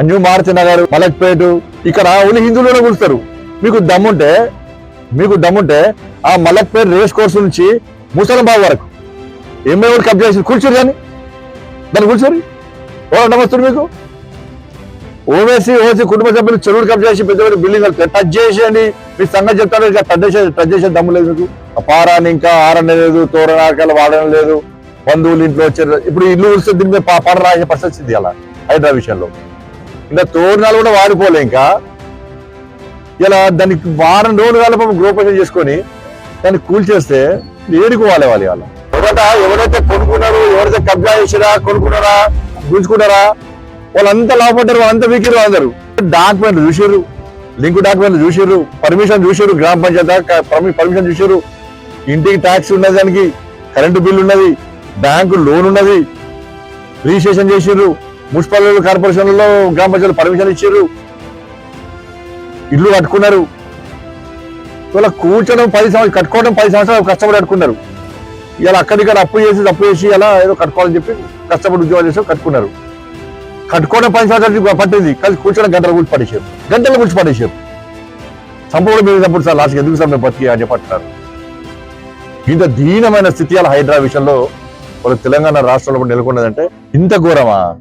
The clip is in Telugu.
అంజు మారుతి నగర్ మలక్పేట ఇక్కడ ఓన్లీ హిందువులోనే కూర్చుతారు మీకు దమ్ముంటే మీకు దమ్ముంటే ఆ మలక్పేట రేస్ కోర్స్ నుంచి ముసలంబాబు వరకు. ఎంఐ కూడా కబ్జా చేసి కూర్చోరు కానీ దాన్ని కూర్చోరు ఎవరు నమస్తుడు మీకు? ఓవేసీ ఓసీ కుటుంబ సభ్యులు చెరువులు కబ్జా చేసి పెద్ద పెద్ద బిల్డింగ్ టచ్ చేసేయండి. మీ సంగతి చెప్తారు ఇక టచ్ చేసే టచ్ చేసే దమ్ము లేదు మీకు. పారాన్ని ఇంకా ఆరని లేదు తోరణాకాలు వాడడం లేదు. బంధువులు ఇంట్లో వచ్చారు. ఇప్పుడు ఇల్లు వస్తే దీని మీద పా- పాట రాసే పరిస్థితి అలా హైదరాబాద్ విషయంలో. ఇంకా తోరణాలు కూడా వాడిపోలే ఇంకా. ఇలా దానికి వారం రోజులు కాల పాపం గృహప్రవేశం చేసుకొని దాన్ని కూల్చేస్తే ఏడుకోవాలి వాళ్ళే వాళ్ళు ఇవాళ. ఎవరైతే ఎవరైతే కొనుక్కున్నారు ఎవరైతే కబ్జా చేసిరా కొనుక్కున్నారా గుంజుకున్నారా వాళ్ళంతా లాభపడ్డారు వాళ్ళంతా వీకిరు అందరు. డాక్యుమెంట్లు చూసారు లింక్ డాక్యుమెంట్లు చూసారు పర్మిషన్ చూసారు గ్రామ పంచాయతీ పర్మిషన్ చూసారు ఇంటికి ట్యాక్స్ ఉన్నది దానికి కరెంటు బిల్లు ఉన్నది బ్యాంకు లోన్ ఉన్నది రిజిస్ట్రేషన్ చేసిర్రు. మున్సిపల్ కార్పొరేషన్లలో గ్రామ ప్రజలు పర్మిషన్ ఇచ్చారు. ఇల్లు కట్టుకున్నారు. ఇవాళ కూర్చోడం పది సంవత్సరాలు కట్టుకోవడం పది సంవత్సరాలు కష్టపడి కట్టుకున్నారు. ఇలా అక్కడిక్కడ అప్పు చేసి అప్పు చేసి అలా ఏదో కట్టుకోవాలని చెప్పి కష్టపడి ఉద్యోగాలు చేసి కట్టుకున్నారు. కట్టుకోవడం పది సంవత్సరాలు పట్టింది. కానీ కూర్చోడం గంటలు కూర్చి పడేసారు గంటలు కూర్చి పడేసారు సంపూర్ణ మీద తప్పుడు సార్ లాస్ట్కి ఎందుకు సార్ మేము బతికి అని చెప్పంటున్నారు ఇంత దీనమైన స్థితి అలా హైదరాబాద్ విషయంలో వాళ్ళ తెలంగాణ రాష్ట్రంలో నెలకొన్నదంటే ఇంత ఘోరమా?